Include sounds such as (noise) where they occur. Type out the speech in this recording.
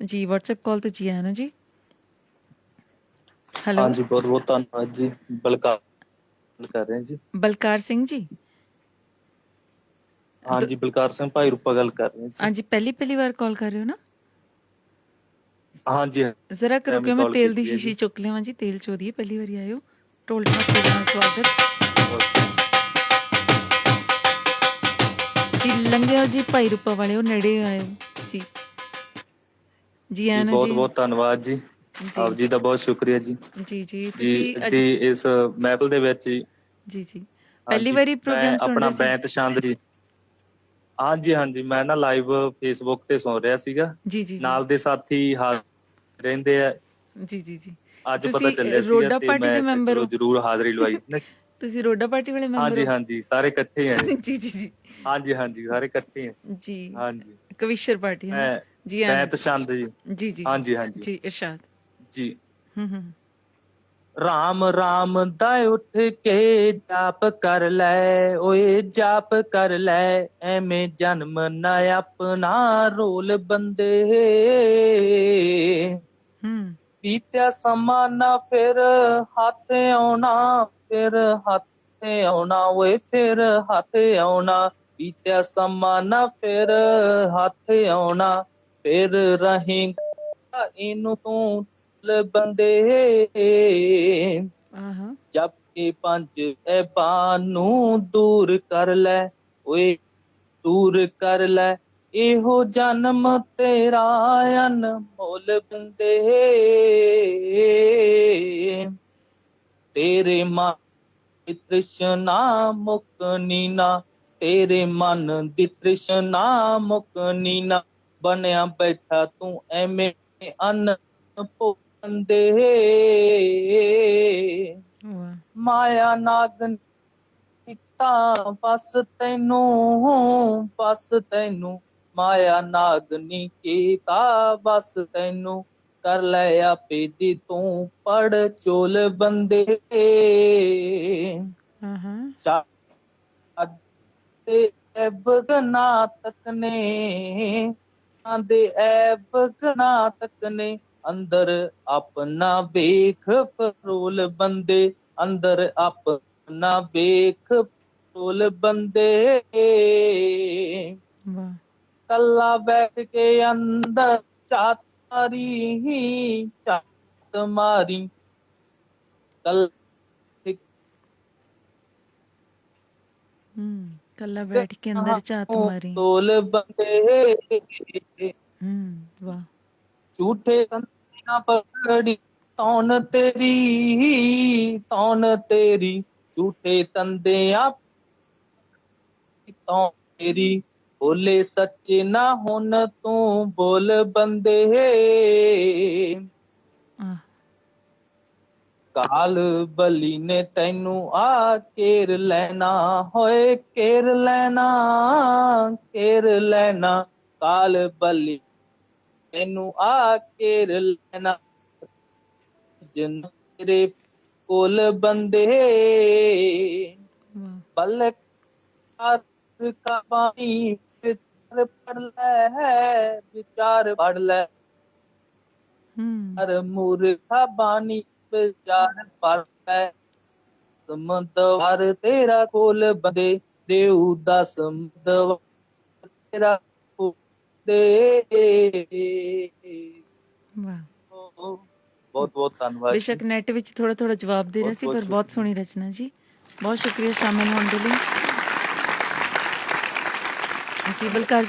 ਜੀ WhatsApp ਕਾਲ ਤੇ ਜੀ ਆਇਆ ਨਾ ਜੀ। ਹੈਲੋ ਹਾਂਜੀ ਬਹੁਤ ਬਹੁਤ ਧੰਨਵਾਦ ਜੀ। ਬਲਕਾਰ ਗੱਲ ਕਰ ਰਹੇ ਹਾਂ ਜੀ। ਬਲਕਾਰ ਸਿੰਘ ਜੀ। ਹਾਂਜੀ ਬਲਕਾਰ ਸਿੰਘ ਭਾਈ ਰੂਪਾ ਗੱਲ ਕਰ ਰਹੇ ਹਾਂ ਜੀ ਹਾਂਜੀ ਪਹਿਲੀ ਪਹਿਲੀ ਵਾਰ ਕਾਲ ਕਰ ਰਹੇ ਹੋ ਨਾ? ਹਾਂਜੀ ਜ਼ਰਾ ਕਰੋ ਕਿ ਮੈਂ ਤੇਲ ਦੀ ਹੈ ਸ਼ੀਸ਼ੀ। ਚੁੱਕ ਲਿਆਵਾਂ ਜੀ ਤੇਲ ਚੋਦੀਏ ਪਹਿਲੀ ਵਾਰੀ ਆਇਓ ਟੋਲ ਟਮਾਟਰ ਦਾ ਸਵਾਗਤ। ਜੀ ਲੰਘਿਓ ਜੀ ਭਾਈ ਰੂਪਾ ਵਾਲਿਓ ਨੇੜੇ ਆਇਓ ਜੀ। ਜੀ ਆਇਆਂ ਜੀ ਨਾ ਬਹੁਤ ਬਹੁਤ ਧੰਨਵਾਦ ਜੀ। ਆਪ ਜੀ ਦਾ ਬਹੁਤ ਸ਼ੁਕਰੀਆ ਜੀ। ਜੀ ਜੀ ਜੀ ਤੁਸੀਂ ਇਸ ਮਹਿਫਲ ਦੇ ਵਿੱਚ ਜੀ। ਜੀ ਜੀ। ਪਹਿਲੀ ਵਾਰੀ ਪ੍ਰੋਗਰਾਮ ਸੁਣ ਆਪਣਾ ਰਹੇ ਸੀ। ਬੈਂਤ ਚੰਦ ਜੀ। ਹਾਂਜੀ ਹਾਂਜੀ ਮੈਂ ਨਾ ਲਾਈਵ ਫੇਸਬੁੱਕ ਤੇ ਸੁਣ ਰਿਹਾ ਸੀਗਾ। ਜੀ ਜੀ ਨਾਲ ਦੇ ਸਾਥੀ ਹਾਜ਼ਰ ਰਹਿੰਦੇ ਆ। ਜੀ ਜੀ ਜੀ। ਅੱਜ ਪਤਾ ਚੱਲਿਆ ਅ, ਰੋਡਾ ਪਾਰਟੀ ਦੇ ਮੈਂਬਰ? ਜ਼ਰੂਰ ਹਾਜ਼ਰੀ ਲਵਾਈ। (laughs) ਤੁਸੀਂ ਰੋਡਾ ਪਾਰਟੀ ਵਾਲੇ ਮੈਂਬਰ ਹਾਂਜੀ ਹੋ? ਹਾਂਜੀ ਸਾਰੇ ਇਕੱਠੇ ਆ ਜੀ। (laughs) ਜੀ ਜੀ ਜੀ। ਹਾਂਜੀ ਹਾਂਜੀ ਸਾਰੇ ਇਕੱਠੇ ਆ। ਜੀ। ਹਾਂਜੀ। ਕਵਿਸ਼ਰ ਪਾਰਟੀ ਹੈ ਜੀ ਆਇਆਂ ਬੈਂਤ ਚੰਦ ਜੀ। ਜੀ ਜੀ। ਹਾਂਜੀ ਹਾਂਜੀ। ਜੀ ਇਰਸ਼ਾਦ। ਜੀ। ਹੂੰ ਹੂੰ। ਰਾਮ ਰਾਮ ਦਾ ਉੱਠ ਕੇ ਜਾਪ ਕਰ ਲੈ ਓਏ ਜਾਪ ਕਰ ਲੈ ਐਵੇਂ ਜਨਮ ਨਾ ਆਪਣਾ ਰੋਲ ਬੰਦੇ। ਹੂੰ। ਬੀਤਿਆ ਸਮਾਂ ਨਾ ਫਿਰ ਹੱਥ ਆਉਣਾ ਫਿਰ ਹੱਥ ਆਉਣਾ ਓਏ ਫਿਰ ਹੱਥ ਆਉਣਾ। ਬੀਤਿਆ ਸਮਾਂ ਨਾ ਫਿਰ ਹੱਥ ਆਉਣਾ ਫਿਰ ਰਹੇਗਾ ਇਹਨੂੰ ਤੂੰ ਬੰਦੇ ਆਹਾ। ਜਪ ਕੇ ਪੰਜ ਐਬਾਂ ਨੂੰ ਦੂਰ ਕਰ ਲੈ। ਓਏ ਦੂਰ ਕਰ ਲੈ। ਇਹੋ ਜਨਮ ਤੇਰਾ ਅਨਮੋਲ ਬੰਦੇ। ਤੇਰੇ ਮਨ ਤ੍ਰਿਸ਼ਨਾ ਮੁਕਨੀ ਨਾ। ਤੇਰੇ ਮਨ ਦੀ ਤ੍ਰਿਸ਼ਨਾ ਮੁਕਨੀ ਨਾ। ਬਣਿਆ ਬੈਠਾ ਤੂੰ ਐਵੇਂ ਅਨ ਭੁੰਦੇ ਵਾਹ। ਮਾਇਆ ਨਾਗਨ ਕੀਤਾ ਬਸ ਤੈਨੂੰ ਬਸ ਤੈਨੂੰ। ਮਾਇਆ ਨਾਗਨੀ ਕੀਤਾ ਬਸ ਤੈਨੂੰ। ਕਰ ਲੈ ਆਪੇ ਦੀ ਤੂੰ ਪੜ ਚੋਲ ਬੰਦੇ। ਆਹਾ ਸਾਡੇ ਐਬ ਗਨਾ ਤਕਨੇ ਆਂਦੇ ਐਬ ਗਨਾ ਤਕਨੇ ਅੰਦਰ ਆਪਣਾ ਵੇਖ ਫਰੋਲ ਬੰਦੇ। ਅੰਦਰ ਆਪਣਾ ਵੇਖ ਫਰੋਲ ਬੰਦੇ। ਵਾਹ। ਕੱਲਾ ਬੈਠ ਕੇ ਅੰਦਰ ਚਾਤ ਮਾਰੀ ਚਾਤ ਮਾਰੀ। ਕੱਲ ਹੂੰ ਕੱਲਾ ਬੈਠ ਕੇ ਅੰਦਰ ਝਾਤ ਮਾਰੀ। ਤੋਲ ਬੰਦੇ। ਹੂੰ ਵਾਹ। ਝੂਠੇ ਕੰਨਾਂ ਪਕੜੀ ਤੌਣ ਤੇਰੀ ਤੌਣ ਤੇਰੀ। ਝੂਠੇ ਤੰਦਿਆਂ ਤੌਣ ਤੇਰੀ। ਬੋਲੇ ਸੱਚੇ ਨਾ ਹੁਣ ਤੂੰ ਬੋਲ ਬੰਦੇ। ਆਹ। ਕਾਲ ਬਲੀ ਨੇ ਤੈਨੂੰ ਆ ਕੇਰ ਲੈਣਾ ਹੋਏ ਕੇਰ ਲੈਣਾ ਕੇਰ ਲੈਣਾ। ਕਾਲ ਬਲੀ ਤੈਨੂੰ ਆ ਕੇਰ ਲੈਣਾ ਜਨ ਤੇਰੇ ਕੋਲ ਬੰਦੇ। ਵਾਹ। ਬਲ ਕਰ ਕਾ ਬਾਣੀ ਵਿਚਾਰ ਪੜ ਲੈ ਵਿਚਾਰ ਪੜ ਲੈ। ਹੂੰ। ਹਰ ਮੂਰਖਾ ਬਾਣੀ ਵਿਚਾਰ ਪੜੈ ਸਮਦਵਾਰ ਤੇਰਾ ਕੋਲ ਬੰਦੇ ਦੇਉ ਦਾ ਸਮਦਵਾਰ ਤੇਰਾ ਦੇ। ਵਾਹ। ਬਹੁਤ ਬਹੁਤ ਧੰਨਵਾਦ। ਬੇਸ਼ੱਕ ਨੈਟ ਵਿੱਚ ਥੋੜਾ ਥੋੜਾ ਜਵਾਬ ਦੇ ਰਿਹਾ ਸੀ ਪਰ ਬਹੁਤ ਸੋਹਣੀ ਰਚਨਾ ਜੀ। ਬਹੁਤ ਸ਼ੁਕਰੀਆ ਸ਼ਾਮਿਲ ਹੋਣ ਦੇ ਲਈ। ਜੀ ਬਲਕਾਰ